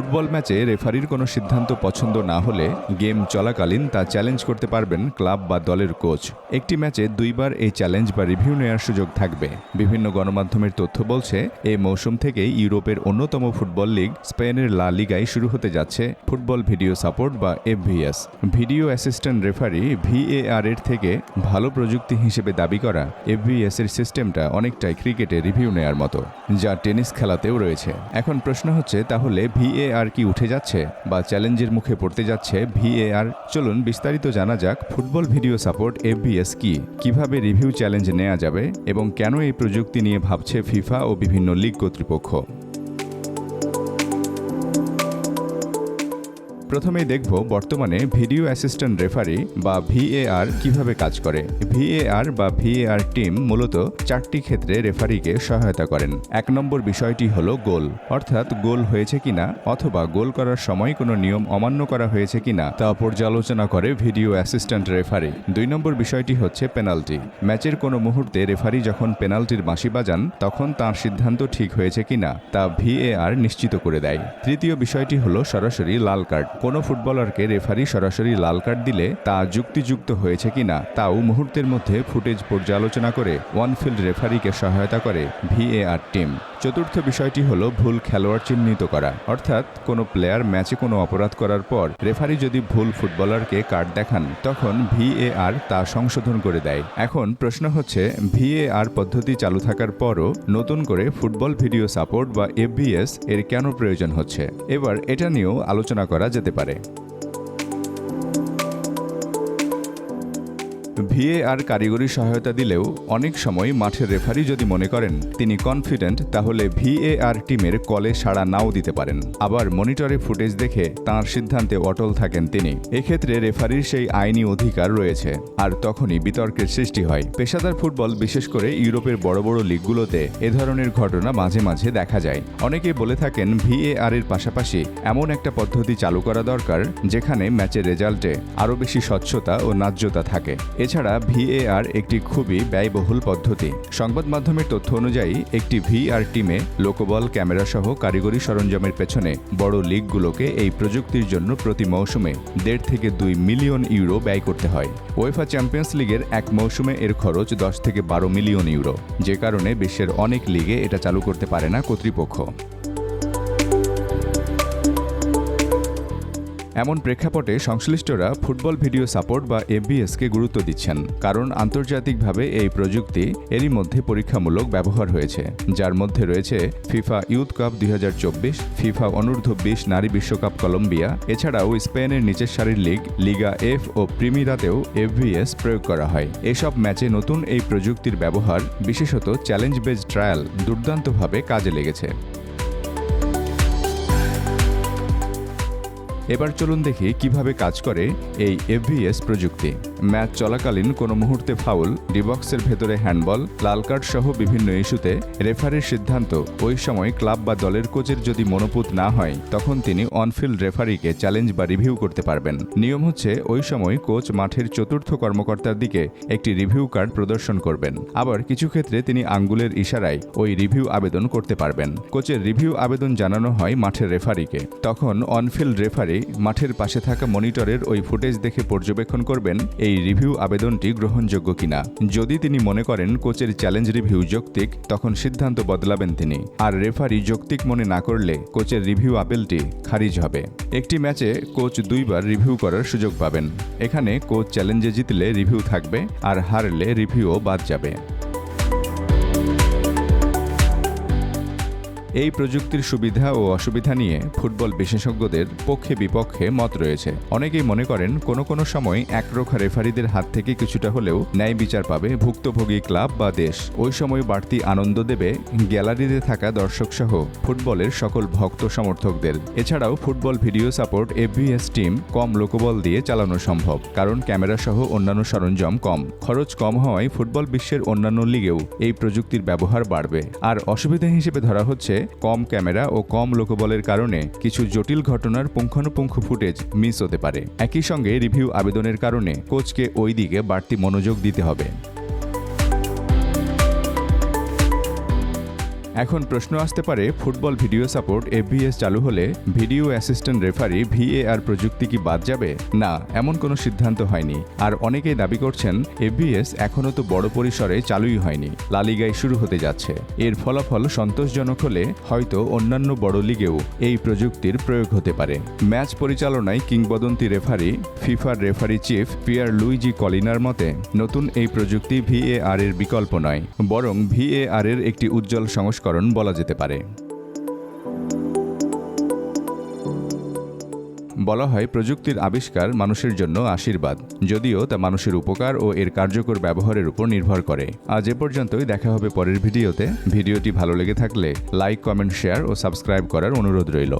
Football ম্যাচে রেফারির কোনো সিদ্ধান্ত পছন্দ না হলে গেম চলাকালীন তা চ্যালেঞ্জ করতে পারবেন ক্লাব বা দলের কোচ। একটি ম্যাচে দুইবার এই চ্যালেঞ্জ বা রিভিউ নেওয়ার সুযোগ থাকবে। বিভিন্ন গণমাধ্যমের তথ্য বলছে এই মৌসুম থেকেই ইউরোপের অন্যতম ফুটবল লিগ স্পেনের লা লিগায় শুরু হতে যাচ্ছে ফুটবল ভিডিও সাপোর্ট বা FVS. Video assistant referee VAR এর থেকে ভালো প্রযুক্তি হিসেবে দাবি করা এফভিএস এর সিস্টেমটা অনেকটাই ক্রিকেটে রিভিউ নেয়ার মতো, যা টেনিস খেলাতেও রয়েছে। এখন প্রশ্ন হচ্ছে, তাহলে ভিএআর কি উঠে যাচ্ছে বা চ্যালেঞ্জের মুখে পড়তে যাচ্ছে ভিএআর? চলুন বিস্তারিত জানা যাক ফুটবল ভিডিও সাপোর্ট এফবিএস কি? কীভাবে রিভিউ চ্যালেঞ্জ নেওয়া যাবে এবং কেন এই প্রযুক্তি নিয়ে ভাবছে ফিফা ও বিভিন্ন লীগ কর্তৃপক্ষ? প্রথমেই দেখব বর্তমানে ভিডিও অ্যাসিস্ট্যান্ট রেফারি বা ভিএআর কীভাবে কাজ করে। ভিএআর বা ভিএআর টিম মূলত চারটি ক্ষেত্রে রেফারিকে সহায়তা করেন। এক নম্বর বিষয়টি হল গোল। অর্থাৎ গোল হয়েছে কিনা অথবা গোল করার সময় কোনো নিয়ম অমান্য করা হয়েছে কিনা তা পর্যালোচনা করে ভিডিও অ্যাসিস্ট্যান্ট রেফারি। দুই নম্বর বিষয়টি হচ্ছে পেনাল্টি। ম্যাচের কোনো মুহূর্তে রেফারি যখন পেনাল্টির বাঁশি বাজান, তখন তার সিদ্ধান্ত ঠিক হয়েছে কিনা তা ভিএআর নিশ্চিত করে দেয়। তৃতীয় বিষয়টি হল সরাসরি লাল কার্ড। কোনো ফুটবলারকে রেফারি সরাসরি লাল কার্ড দিলে তা যুক্তিযুক্ত হয়েছে কিনা তাও মুহূর্তের মধ্যে ফুটেজ পর্যালোচনা করে ওয়ানফিল্ড রেফারিকে সহায়তা করে ভিএআর টিম। চতুর্থ বিষয়টি হলো ভুল খেলোয়াড় চিহ্নিত করা। অর্থাৎ কোনো প্লেয়ার ম্যাচে কোনো অপরাধ করার পর রেফারি যদি ভুল ফুটবলারকে কার্ড দেখান, তখন ভিএআর তা সংশোধন করে দেয়। এখন প্রশ্ন হচ্ছে, ভিএআর পদ্ধতি চালু থাকার পরও নতুন করে ফুটবল ভিডিও সাপোর্ট বা এফবিএস এর কেন প্রয়োজন হচ্ছে? এবার এটা নিয়েও আলোচনা করা যেতে পারে। ভিএআর কারিগরি সহায়তা দিলেও অনেক সময় মাঠের রেফারি যদি মনে করেন, তিনি কনফিডেন্ট তাহলে ভিএআর টিমের কলে সাড়া নাও দিতে পারেন। আবার মনিটরে ফুটেজ দেখে তাঁর সিদ্ধান্তে অটল থাকেন তিনি। এক্ষেত্রে রেফারির সেই আইনি অধিকার রয়েছে। আর তখনই বিতর্কের সৃষ্টি হয়। পেশাদার ফুটবল, বিশেষ করে ইউরোপের বড় বড় লিগগুলোতে এ ধরনের ঘটনা মাঝে মাঝে দেখা যায়। অনেকে বলে থাকেন ভিএআর এর পাশাপাশি এমন একটা পদ্ধতি চালু করা দরকার, যেখানে ম্যাচের রেজাল্টে আরও বেশি স্বচ্ছতা ও ন্যায্যতা থাকে। এছাড়া ভিএআর একটি খুবই ব্যয়বহুল পদ্ধতি। সংবাদ মাধ্যমের তথ্য অনুযায়ী, একটি ভিআর টিমে লোকবল, ক্যামেরা সহ কারিগরি সরঞ্জামের পেছনে বড় লিগগুলোকে এই প্রযুক্তির জন্য প্রতি মৌসুমে দেড় থেকে দুই মিলিয়ন ইউরো ব্যয় করতে হয়। ওয়েফা চ্যাম্পিয়ন্স লিগের এক মৌসুমে এর খরচ দশ থেকে বারো মিলিয়ন ইউরো। যে কারণে বিশ্বের অনেক লিগে এটা চালু করতে পারে না কর্তৃপক্ষ। এমন প্রেক্ষাপটে সংশ্লিষ্টরা ফুটবল ভিডিও সাপোর্ট বা এফবিএসকে গুরুত্ব দিচ্ছেন, কারণ আন্তর্জাতিকভাবে এই প্রযুক্তি এরই মধ্যে পরীক্ষামূলক ব্যবহার হয়েছে, যার মধ্যে রয়েছে ফিফা ইউথ কাপ দুই হাজার চব্বিশ, ফিফা অনূর্ধ্ব বিশ নারী বিশ্বকাপ কলম্বিয়া, এছাড়াও স্পেনের নিচের সারির লিগ, লিগা এফ ও প্রিমিরাতেও এফভিএস প্রয়োগ করা হয়। এসব ম্যাচে নতুন এই প্রযুক্তির ব্যবহার, বিশেষত চ্যালেঞ্জ বেজ ট্রায়াল, দুর্দান্তভাবে কাজে লেগেছে। এবার চলুন দেখি কীভাবে কাজ করে এই এফভিএস প্রযুক্তি। ম্যাচ চলাকালীন কোনো মুহূর্তে ফাউল, ডিবক্সের ভেতরে হ্যান্ডবল লাল কার্ড সহ বিভিন্ন ইস্যুতে রেফারির সিদ্ধান্ত। ওই সময় ক্লাব বা দলের কোচের যদি মনোপুত না হয়, তখন তিনি অনফিল্ড রেফারিকে চ্যালেঞ্জ বা রিভিউ করতে পারবেন। নিয়ম হচ্ছে, ওই সময় কোচ মাঠের চতুর্থ কর্মকর্তার দিকে একটি রিভিউ কার্ড প্রদর্শন করবেন। আবার কিছু ক্ষেত্রে তিনি আঙ্গুলের ইশারায় ওই রিভিউ আবেদন করতে পারবেন। কোচের রিভিউ আবেদন জানানো হয় মাঠের রেফারিকে। তখন অনফিল্ড রেফারি মাঠের পাশে থাকা মনিটরের ওই ফুটেজ দেখে পর্যবেক্ষণ করবেন, এই রিভিউ আবেদনটি গ্রহণযোগ্য কিনা? যদি তিনি মনে করেন কোচের চ্যালেঞ্জ রিভিউ যৌক্তিক, তখন সিদ্ধান্ত বদলাবেন তিনি। আর রেফারি যৌক্তিক মনে না করলে কোচের রিভিউ আপেলটি খারিজ হবে। একটি ম্যাচে কোচ দুইবার রিভিউ করার সুযোগ পাবেন। এখানে কোচ চ্যালেঞ্জে জিতলে রিভিউ থাকবে, আর হারলে রিভিউও বাদ যাবে। এই প্রযুক্তির সুবিধা ও অসুবিধা নিয়ে ফুটবল বিশেষজ্ঞদের পক্ষে বিপক্ষে মত রয়েছে। অনেকেই মনে করেন, কোনো কোনো সময় একরোখা রেফারিদের হাত থেকে কিছুটা হলেও ন্যায় বিচার পাবে ভুক্তভোগী ক্লাব বা দেশ। ওই সময় বাড়তি আনন্দ দেবে গ্যালারিতে থাকা দর্শক সহ ফুটবলের সকল ভক্ত সমর্থকদের। এছাড়াও football video support FVS team কম লোকবল দিয়ে চালানো সম্ভব, কারণ ক্যামেরা সহ অন্যান্য সরঞ্জাম কম। খরচ কম হওয়ায় ফুটবল বিশ্বের অন্যান্য লিগেও এই প্রযুক্তির ব্যবহার বাড়বে। আর অসুবিধা হিসেবে ধরা হচ্ছে কম ক্যামেরা ও কম লোকবলের কারণে কিছু জটিল ঘটনার পুঙ্খানুপুঙ্খ ফুটেজ মিস হতে পারে। একই সঙ্গে রিভিউ আবেদনের কারণে কোচকে ওই দিকে বাড়তি মনোযোগ দিতে হবে। এখন প্রশ্ন আসতে পারে, ফুটবল ভিডিও সাপোর্ট এফবিএস চালু হলে ভিডিও অ্যাসিস্ট্যান্ট রেফারি ভিএআর প্রযুক্তি কি বাদ যাবে? না, এমন কোনো সিদ্ধান্ত হয়নি। আর অনেকেই দাবি করছেন, এফবিএস এখনও তো বড় পরিসরে চালুই হয়নি। লালিগায় শুরু হতে যাচ্ছে। এর ফলাফল সন্তোষজনক হলে হয়তো অন্যান্য বড় লিগেও এই প্রযুক্তির প্রয়োগ হতে পারে। ম্যাচ পরিচালনায় কিংবদন্তি রেফারি, ফিফার রেফারি চিফ পিয়ার লুইজি কলিনার মতে, নতুন এই প্রযুক্তি ভিএআর এর বিকল্প নয়, বরং ভিএআর এর একটি উজ্জ্বল সংস্করণ বলা যেতে পারে। বলা হয়, প্রযুক্তির আবিষ্কার মানুষের জন্য আশীর্বাদ, যদিও তা মানুষের উপকার ও এর কার্যকর ব্যবহারের উপর নির্ভর করে। আজ এ পর্যন্তই, দেখা হবে পরের ভিডিওতে। ভিডিওটি ভালো লেগে থাকলে, লাইক, কমেন্ট, শেয়ার ও সাবস্ক্রাইব করার অনুরোধ রইল।